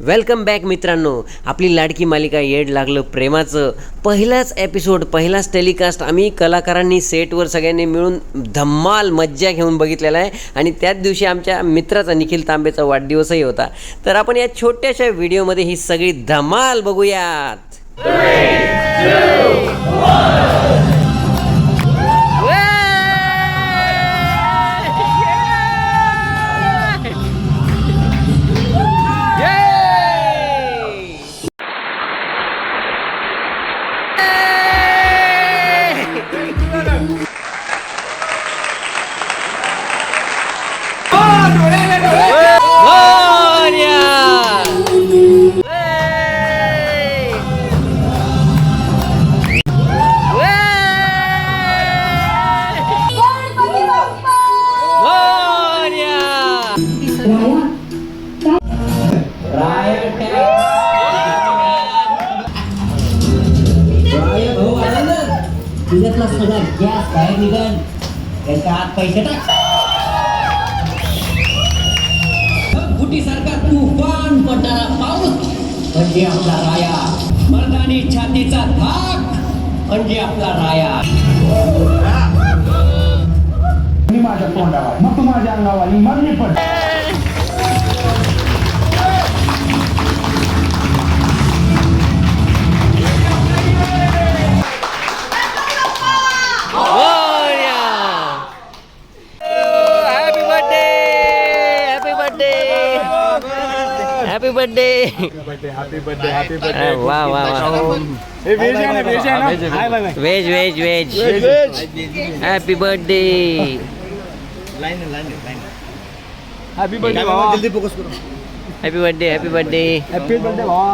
Welcome back मित्रांनो. आपली लाडकी मालिका येड लागलं प्रेमाचं. पहिलाच एपिसोड पहिलाच टेलिकास्ट आम्ही कलाकारांनी सेटवर सगळ्यांनी मिळून धम्माल मज्जा घेऊन बघितलेला आहे. आणि त्याच दिवशी आमच्या मित्राचा निखिल तांबेचा वाढदिवसही होता. तर आपण या छोट्याशा व्हिडिओमध्ये ही सगळी धमाल बघूयात. तुझ्यातला सगळा गॅस बाहेर निघन त्याच्या आत पैसे टाक फुटी सारखा तुफान पडणारा पाऊस म्हणजे आपला राया मर्दानी छातीचा धाक म्हणजे आपला राया मी माझ्या तोंडावर मग तू माझ्या अंगावर आणि मग मी पण. హ్యాపీ బర్త్డే వెజ్ వెజ్ veg happy birthday happy birthday happy birthday happy birthday happy birthday బావా